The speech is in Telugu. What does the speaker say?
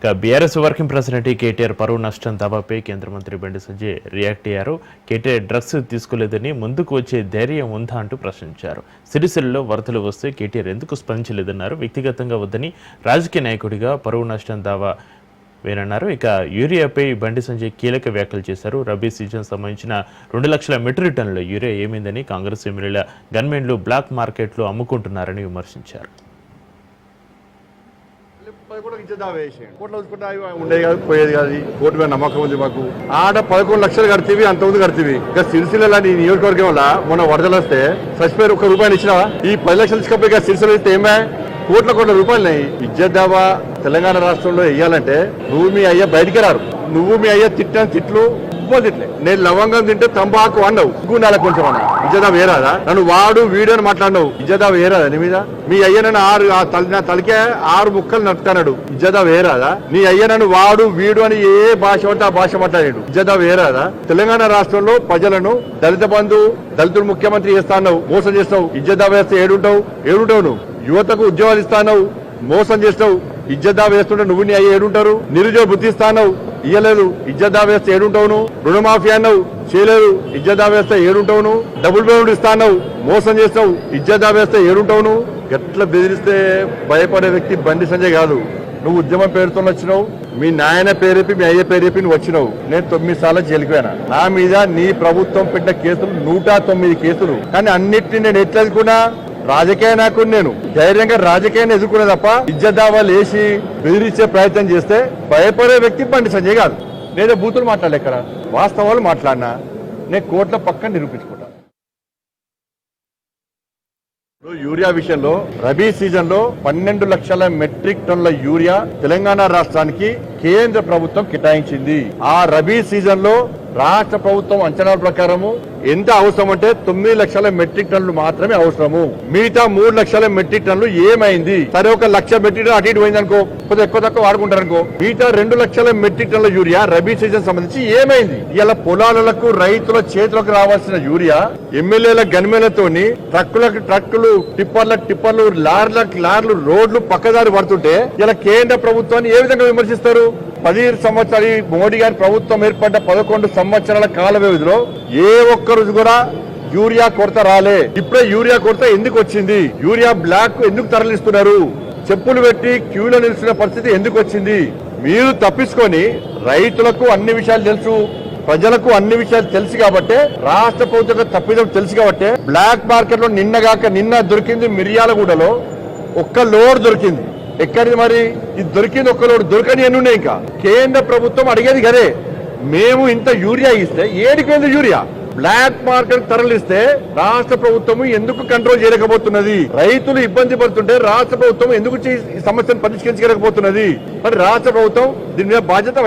ఇక బీఆర్ఎస్ వర్కింగ్ ప్రెసిడెంట్ కేటీఆర్ పరువు నష్టం దావాపై కేంద్ర మంత్రి బండి సంజయ్ రియాక్ట్ అయ్యారు. కేటీఆర్ డ్రగ్స్ తీసుకోలేదని ముందుకు వచ్చే ధైర్యం ఉందా అంటూ ప్రశ్నించారు. సిరిసిల్లలో వరదలు వస్తే కేటీఆర్ ఎందుకు స్పందించలేదన్నారు. వ్యక్తిగతంగా వద్దని రాజకీయ నాయకుడిగా పరువు నష్టం దావా వేనన్నారు. ఇక యూరియాపై బండి సంజయ్ కీలక వ్యాఖ్యలు చేశారు. రబీ సీజన్ సంబంధించిన రెండు లక్షల మెట్రిక్ టన్నుల యూరియా ఏమైందని కాంగ్రెస్ ఎమ్మెల్యేల గన్మెన్లు బ్లాక్ మార్కెట్లో అమ్ముకుంటున్నారని విమర్శించారు. కూడా ఇచ్చేదా వేసి కోట్లు చూసుకుంటే అవి ఉండేది కాదు పోయేది కాదు. కోర్టు మీద నమ్మకం ఉంది మాకు. ఆడ పదకొండు లక్షలు కడితేవి అంత ఉంది కడితేవి. ఇంకా సిరిసిల్ల లాంటి నియోజకవర్గం వల్ల మొన్న వరదలు వస్తే చచ్చిపోయారు ఒక రూపాయలు ఇచ్చినా ఈ పది లక్షలు ఇచ్చుకపోయి ఇక సిరిసిల్ల ఇస్తే ఏమే కోట్ల కోట్ల రూపాయలు ఇజ్జద్దావా తెలంగాణ రాష్ట్రంలో వేయాలంటే నువ్వు మీ అయ్య బయటికి రారు. నువ్వు మీ అయ్య తిట్టాను తిట్లు ఉప్పు నేను లవంగం తింటే తంబాకు అన్నావు. గుండాల కొంచెం అన్నా. ఇజ్జదా వేరాదా నన్ను వాడు వీడు అని మాట్లాడినావు. ఇజ్జదా వేరాదా నీ మీద? మీ అయ్య నన్ను ఆరు నా తలకే ఆరు ముక్కలు నడుపుతాడు ఇజ్జదా వేరాదా నీ అయ్య నన్ను వాడు వీడు అని ఏ భాష అంటే ఆ భాష మాట్లాడాడు. ఇజ్జదా వేరాదా తెలంగాణ రాష్ట్రంలో ప్రజలను దళిత బంధు దళితుడు ముఖ్యమంత్రి చేస్తాను మోసం చేస్తావు. ఇజ్జదా వేస్తే ఏడుంటావు. ఏడుంటావు నువ్వు. యువతకు ఉద్యోగాలు ఇస్తానవు మోసం చేస్తావు. ఇజ్జదా వేస్తుంటే నువ్వు నీ అయ్యి ఏడుంటారు. నిరుద్యోగ బుద్ధిస్తానవు ఇయ్యలేదు ఇజ్జద్దా వ్యవస్థ ఏడుంటావును? రుణమాఫీ అన్నావు చేయలేదు ఇజ్జద్దా వ్యవస్థ ఏడుంటావును? డబుల్ పేమెంట్ ఇస్తాను మోసం చేస్తావు ఇజ్జద్దా వ్యవస్థ ఏడుంటావును? ఎట్లా బెదిరిస్తే భయపడే వ్యక్తి బండి సంజయ్ కాదు. నువ్వు ఉద్యమం పేరుతో వచ్చినావు మీ నాయన పేరేపి మీ అయ్య పేరేపి నువ్వు వచ్చినావు. నేను తొమ్మిది సార్లు జైలుకి నా మీద నీ ప్రభుత్వం పెట్టిన కేసులు నూట తొమ్మిది కేసులు. కానీ అన్నిటిని నేను ఎట్లా ఎదుర్కొన్నా? రాజకీయ నాయకుడు నేను ధైర్యంగా రాజకీయాన్ని ఎదుర్కొనే తప్ప ఇజ్జదావాలు వేసి బెదిరించే ప్రయత్నం చేస్తే భయపడే వ్యక్తి బండి సంజయ్ కాదు. లేదా బూతులు మాట్లాడలే ఇక్కడ. వాస్తవాలు మాట్లాడినా నేను కోట్ల పక్కన నిరూపించుకుంటా. యూరియా విషయంలో రబీ సీజన్లో పన్నెండు లక్షల మెట్రిక్ టన్నుల యూరియా తెలంగాణ రాష్ట్రానికి కేంద్ర ప్రభుత్వం కేటాయించింది. ఆ రబీ సీజన్లో రాష్ట్ర ప్రభుత్వం అంచనాల ప్రకారము ఎంత అవసరం అంటే తొమ్మిది లక్షల మెట్రిక్ టన్నులు మాత్రమే అవసరము. మిగతా మూడు లక్షల మెట్రిక్ టన్నులు ఏమైంది? సరే ఒక లక్ష మెట్రిక్ టన్ అటు ఇటు పోయింది అనుకో కొద్దిగా ఎక్కువ తక్కువ వాడుకుంటారు అనుకో మిగతా రెండు లక్షల మెట్రిక్ టన్నుల యూరియా రబీ సీజన్ సంబంధించి ఏమైంది? ఇలా పొలాలకు రైతుల చేతులకు రావాల్సిన యూరియా ఎమ్మెల్యేల గన్మేలతోని ట్రక్కులకు ట్రక్కులు టిప్పర్లకు టిప్పర్లు లార్లకు లార్లు రోడ్లు పక్కదారి పడుతుంటే ఇలా కేంద్ర ప్రభుత్వాన్ని ఏ విధంగా విమర్శిస్తారు? పదిహేను సంవత్సరాలు మోడీ గారి ప్రభుత్వం ఏర్పడ్డ పదకొండు సంవత్సరాల కాల వ్యవధిలో ఏ ఒక్కరోజు కూడా యూరియా కొరత రాలే. ఇప్పుడే యూరియా కొరత ఎందుకు వచ్చింది? యూరియా బ్లాక్ ఎందుకు తరలిస్తున్నారు? చెప్పులు పెట్టి క్యూలో నిలుస్తున్న పరిస్థితి ఎందుకు వచ్చింది? మీరు తప్పించుకొని రైతులకు అన్ని విషయాలు తెలుసు ప్రజలకు అన్ని విషయాలు తెలుసు కాబట్టి రాష్ట్ర ప్రభుత్వం తప్పిదం తెలుసు కాబట్టి బ్లాక్ మార్కెట్లో నిన్నగాక నిన్న దొరికింది మిర్యాలగూడలో ఒక్క లోడ్ దొరికింది. ఎక్కడిది మరి? ఇది దొరికింది ఒక్కలోడు దొరకని ఎన్ని ఉన్నాయి ఇంకా? కేంద్ర ప్రభుత్వం అడిగేది కదే మేము ఇంత యూరియా ఇస్తే ఏడికి వెళ్ళి యూరియా? బ్లాక్ మార్కెట్ తరలిస్తే రాష్ట్ర ప్రభుత్వం ఎందుకు కంట్రోల్ చేయలేకపోతున్నది? రైతులు ఇబ్బంది పడుతుంటే రాష్ట్ర ప్రభుత్వం ఎందుకు చే- ఈ సమస్యను పరిష్కరించలేకపోతున్నది? మరి రాష్ట్ర ప్రభుత్వం దీని మీద బాధ్యత